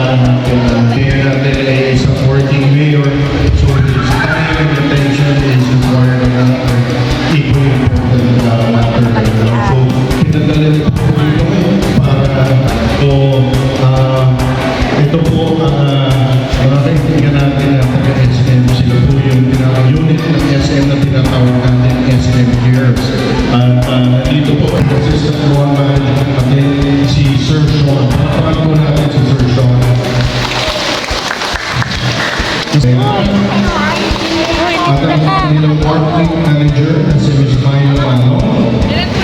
pangalan ng Pilipinas. Kaya natin ay isang mayor. Ang kanilang marketing manager na si Ms. Maya Mano.